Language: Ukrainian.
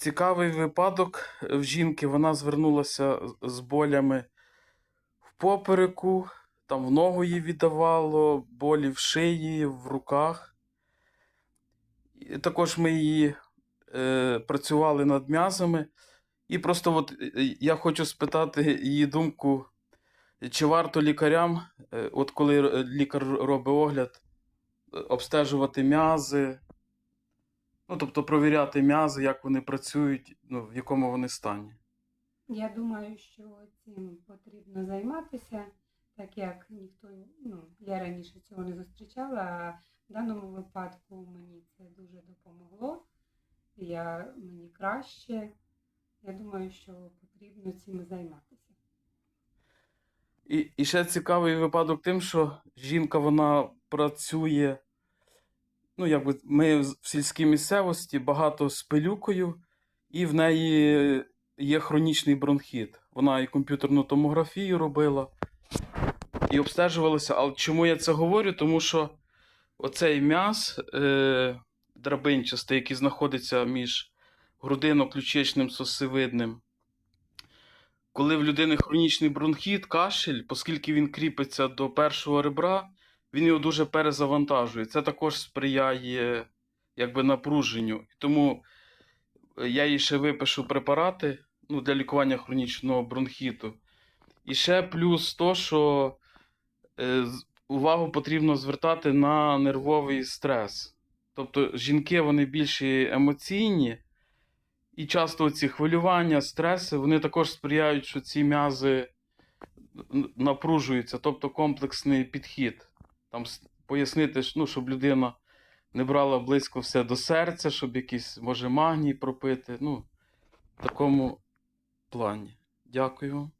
Цікавий випадок в жінки. Вона звернулася з- болями в попереку, там в ногу їй віддавало, болі в шиї, в руках. І також ми її е, працювали над м'язами. І просто от е, я хочу спитати її думку, чи варто лікарям, е, от коли е, лікар робить огляд, обстежувати м'язи, ну, тобто провіряти м'язи, як вони працюють, ну, в якому вони стані. Я думаю, що цим потрібно займатися, так як ніхто, ну, я раніше цього не зустрічала, а в даному випадку мені це дуже допомогло. Я, мені краще. Я думаю, що потрібно цим займатися. І, і ще цікавий випадок тим, що жінка вона працює. Ну, якби ми в сільській місцевості багато з пилюкою, і в неї є хронічний бронхіт. Вона і комп'ютерну томографію робила, і обстежувалася. Але чому я це говорю? Тому що оцей м'яз е, драбинчастий, який знаходиться між грудино-ключичним сосевидним, коли в людини хронічний бронхіт, кашель, оскільки він кріпиться до першого ребра, він його дуже перезавантажує. Це також сприяє якби, напруженню. Тому е, я їй ще випишу препарати ну, для лікування хронічного бронхіту. І ще плюс то, що е, увагу потрібно звертати на нервовий стрес. Тобто жінки вони більш емоційні, і часто ці хвилювання, стреси, вони також сприяють, що ці м'язи напружуються, тобто комплексний підхід. Там пояснити, ну, щоб людина не брала близько все до серця, щоб якийсь, може, магній пропити. Ну, в такому плані. Дякую.